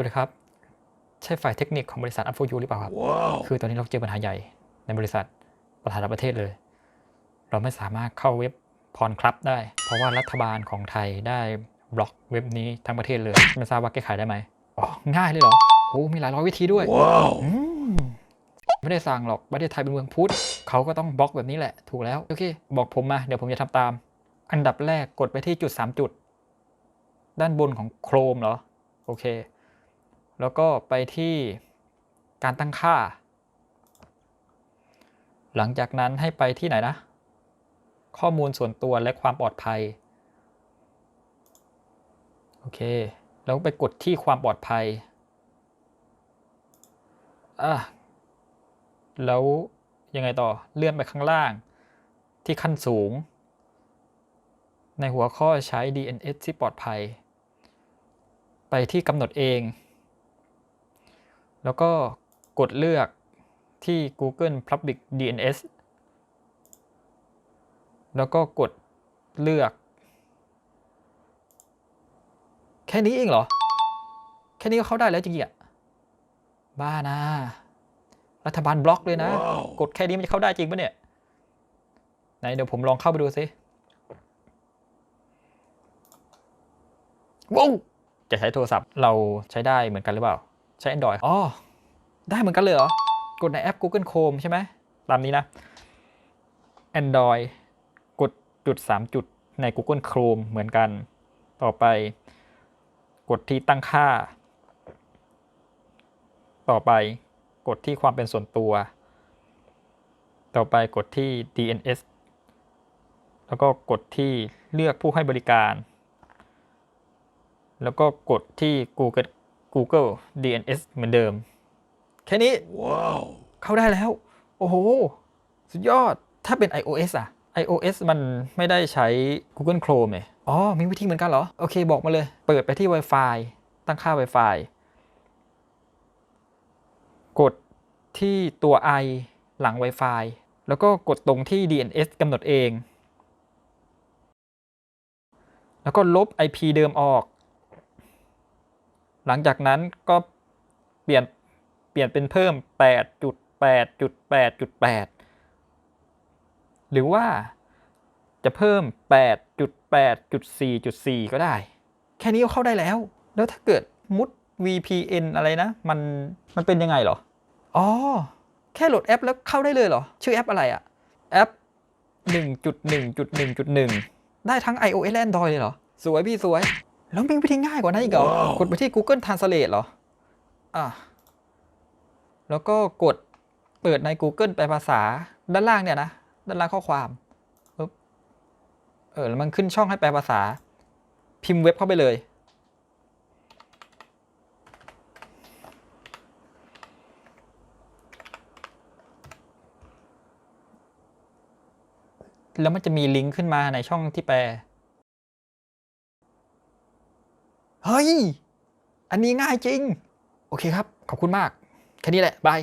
วัสดีครับ ใช่ฝ่ายเทคนิคของบริษัทอัพโฟยูหรือเปล่าครับคือตอนนี้เราเจอปัญหาใหญ่ในบริษัทประธานประเทศเลย เราไม่สามารถเข้าเว็บพรคลับได้ เพราะว่ารัฐบาลของไทยได้บล็อกเว็บนี้ทั้งประเทศเลยไม่ทราบว่าแก้ไขได้ไหมอ๋อง่ายเลยเหรอโอ้มีหลายร้อยวิธีด้วยอืมไม่ได้สั่งหรอกประเทศไทยเป็นเมืองพุทธเขาก็ต้องบล็อกแบบนี้แหละถูกแล้วโอเค บอกผมมาเดี๋ยวผมจะทำตาม อันดับแรกกดไปที่จุด 3 จุด ด้านบนของโครมเหรอ โอเค แล้วก็ไปที่การตั้งค่า หลังจากนั้นให้ไปที่ไหนนะ ข้อมูลส่วนตัวและความปลอดภัย โอเค แล้วไปกดที่ความปลอดภัย อะ แล้วยังไงต่อ เลื่อนไปข้างล่าง ที่ขั้นสูง ในหัวข้อใช้ DNS ที่ปลอดภัย ไปที่กำหนดเอง แล้วก็กดเลือกที่ Google Public DNS แล้วก็กดเลือก แค่นี้เองเหรอ แค่นี้ก็เข้าได้แล้วจริงๆอะบ้านะ รัฐบาลบล็อกเลยนะกดแค่นี้มันจะเข้าได้จริงปะเนี่ยไหนเดี๋ยวผมลองเข้าไปดูสิว้าวจะใช้โทรศัพท์เราใช้ได้เหมือนกันหรือเปล่า ใช้ Android อ๋อ ได้เหมือนกันเลยเหรอ กดในแอป Google Chrome ใช่ไหม ตามนี้นะ Android กดจุด 3 จุดใน Google Chrome เหมือนกัน ต่อไป กดที่ตั้งค่า ต่อไปกดที่ความเป็นส่วนตัว ต่อไปกดที่ DNS แล้วก็กดที่เลือกผู้ให้บริการ แล้วก็กดที่ Google Google DNS เหมือนเดิม แค่นี้เข้าได้แล้ว โอ้โห สุดยอดถ้าเป็น iOS อะ iOS มันไม่ได้ใช้ Google Chrome เนี่ยอ๋อ มีวิธีเหมือนกันเหรอ โอเค บอกมาเลย เปิดไปที่ Wi-Fi ตั้งค่า Wi-Fi กดที่ตัว i หลัง Wi-Fi แล้วก็กดตรงที่ DNS กำหนดเอง แล้วก็ลบ IP เดิมออก หลังจากนั้นก็เปลี่ยนเปลี่ยนเป็นเพิ่ม 8.8.8.8 หรือว่าจะเพิ่ม 8.8.4.4 ก็ได้ แค่นี้ก็เข้าได้แล้ว แล้วถ้าเกิดมุด VPN อะไรนะ มันมันเป็นยังไงเหรอ อ๋อ แค่โหลดแอปแล้วเข้าได้เลยเหรอ ชื่อแอปอะไรอะแอป 1.1.1.1 ได้ทั้ง iOS และ Android เลยเหรอ สวยพี่สวย แล้วมีวิธีง่ายกว่านั้นอีกเหรอกดไปที่ Google Translate เหรอ อะ แล้วก็กดเปิดใน Google แปลภาษาด้านล่างเนี่ยนะ ด้านล่างข้อความปึ๊บเออ แล้วมันขึ้นช่องให้แปลภาษา พิมพ์เว็บเข้าไปเลย แล้วมันจะมีลิงก์ขึ้นมาในช่องที่แปล เฮ้ย อันนี้ง่ายจริง โอเคครับ ขอบคุณมาก แค่นี้แหละ บาย